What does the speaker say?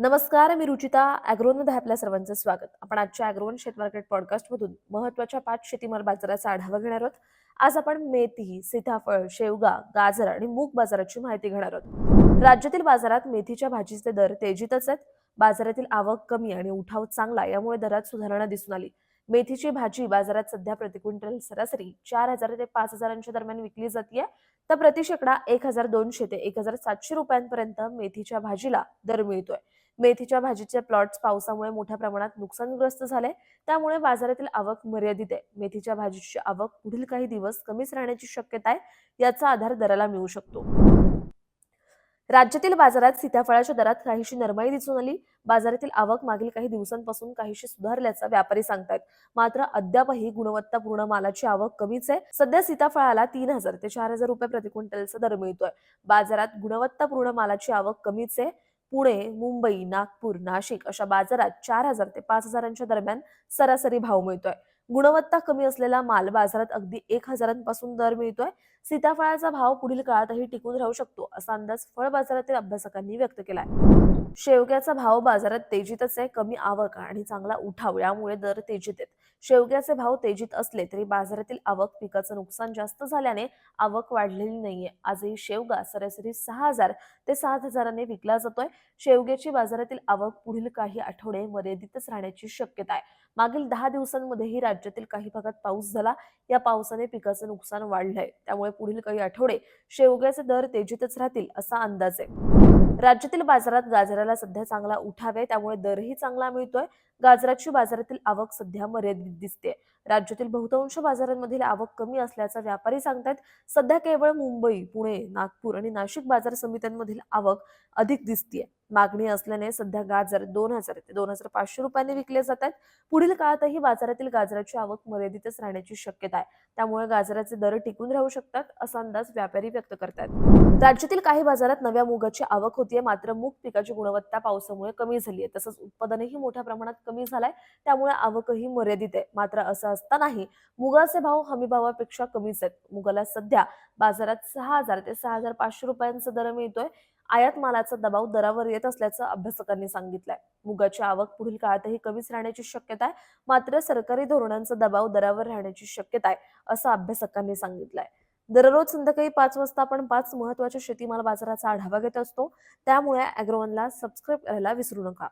नमस्कार मी रुचिता ॲग्रोनमध्ये आपल्या सर्वांचं स्वागत. आपण आजच्या ॲग्रोन शेत मार्केट पॉडकास्टमधून महत्त्वाच्या पाच शेतीमाल बाजाराचा आढावा घेणार आहोत. आज आपण मेथी सीताफळ शेवगा गाजर आणि मूग बाजाराची माहिती घेणार आहोत. राज्यातील बाजारात मेथीच्या भाजीचे दर तेजीतच आहेत. बाजारातील आवक कमी आणि उठाव चांगला यामुळे दरात सुधारणा दिसून आली. मेथीची भाजी बाजारात सध्या प्रति क्विंटल सरासरी चार हजार ते पाच हजारांच्या दरम्यान विकली जाते तर प्रति शेकडा एक हजार दोनशे ते एक हजार सातशे रुपयांपर्यंत मेथीच्या भाजीला दर मिळतोय. मेथीच्या भाजीचे प्लॉट्स पावसामुळे मोठ्या प्रमाणात नुकसानग्रस्त झाले. त्यामुळे बाजारातील आवक मर्यादित आहे. मेथीच्या भाजीची आवक पुढील काही दिवस कमीच राहण्याची शक्यता आहे याचा आधार दराला मिळू शकतो. राज्यातील बाजारात सीताफळाच्या दरात काहीशी नरमाई दिसून आली. बाजारातील आवक मागील काही दिवसांपासून काहीशी सुधारल्याचं व्यापारी सांगतायत. मात्र अद्यापही गुणवत्तापूर्ण मालाची आवक कमीच आहे. सध्या सीताफळाला तीन हजार ते चार हजार रुपये प्रति क्विंटलचा दर मिळतोय. बाजारात गुणवत्तापूर्ण मालाची आवक कमीच आहे. पुणे मुंबई नागपूर नाशिक अशा बाजारात चार हजार ते पाच हजारांच्या दरम्यान सरासरी भाव मिळतोय. गुणवत्ता कमी असलेला माल बाजारात अगदी एक हजारांपासून दर मिळतोय. सीताफळाचा भाव पुढील काळातही टिकून राहू शकतो असा अंदाज फळ बाजारातील अभ्यासकांनी व्यक्त केलाय. शेवग्याचा भाव बाजारात तेजीतच आहे कमी आवक आणि चांगला उठाव यामुळे दर तेजीत आहेत. शेवग्याचे भाव तेजीत असले तरी बाजारातील आवक पिकाचं नुकसान जास्त झाल्याने आवक वाढलेली नाहीये. आजही शेवगा सरासरी सहा हजार ते सात हजाराने विकला जातोय. शेवग्याची बाजारातील आवक पुढील काही आठवडे मर्यादितच राहण्याची शक्यता आहे. मागील दहा दिवसांमध्येही राज्यातील काही भागात पाऊस झाला. या पावसाने पिकाचं नुकसान वाढलंय. त्यामुळे पुढील काही आठवडे शेवग्याचे दर तेजीतच राहतील असा अंदाज आहे. राज्यातील बाजारात गाजराला सध्या चांगला उठाव आहे. त्यामुळे दरही चांगला मिळतोय. गाजराची बाजारातील आवक सध्या मर्यादित दिसते राज्यातील बहुतांश बाजारांमधील आवक कमी असल्याचा व्यापारी सांगतात सध्या केवळ मुंबई पुणे नागपूर आणि नाशिक बाजार समित्यांमधील आवक अधिक दिसतीये. मागणी असल्याने सध्या गाजर दोन हजार ते दोन हजार पाचशे रुपयांनी विकले जात आहेत. पुढील काळातही बाजारातील गाजराची आवक मर्यादितच राहण्याची शक्यता आहे. त्यामुळे गाजराचे दर टिकून राहू शकतात असा अंदाज व्यापारी व्यक्त करतात राज्यातील काही बाजारात नव्या मुगाची आवक होतीये मात्र मूग पिकाची गुणवत्ता पावसामुळे कमी झाली आहे तसंच उत्पादनही मोठ्या प्रमाणात कमी झालाय त्यामुळे आवकही मर्यादित आहे. मात्र असं असतानाही मुगाचे भाव हमीभावापेक्षा कमीच आहेत. मुगाला सध्या बाजारात सहा हजार ते सहा हजार पाचशे रुपयांचा दर मिळतोय. आयात मालाचा दबाव दरावर येत असल्याचं अभ्यासकांनी सांगितलंय. मुगाची आवक पुढील काळातही कमीच राहण्याची शक्यता आहे. मात्र सरकारी धोरणांचा दबाव दरावर राहण्याची शक्यता आहे असं अभ्यासकांनी सांगितलंय. दररोज संध्याकाळी पाच वाजता आपण पाच महत्त्वाच्या शेतीमाल बाजाराचा आढावा घेत असतो. त्यामुळे अॅग्रोवनला सबस्क्राईब करायला विसरू नका.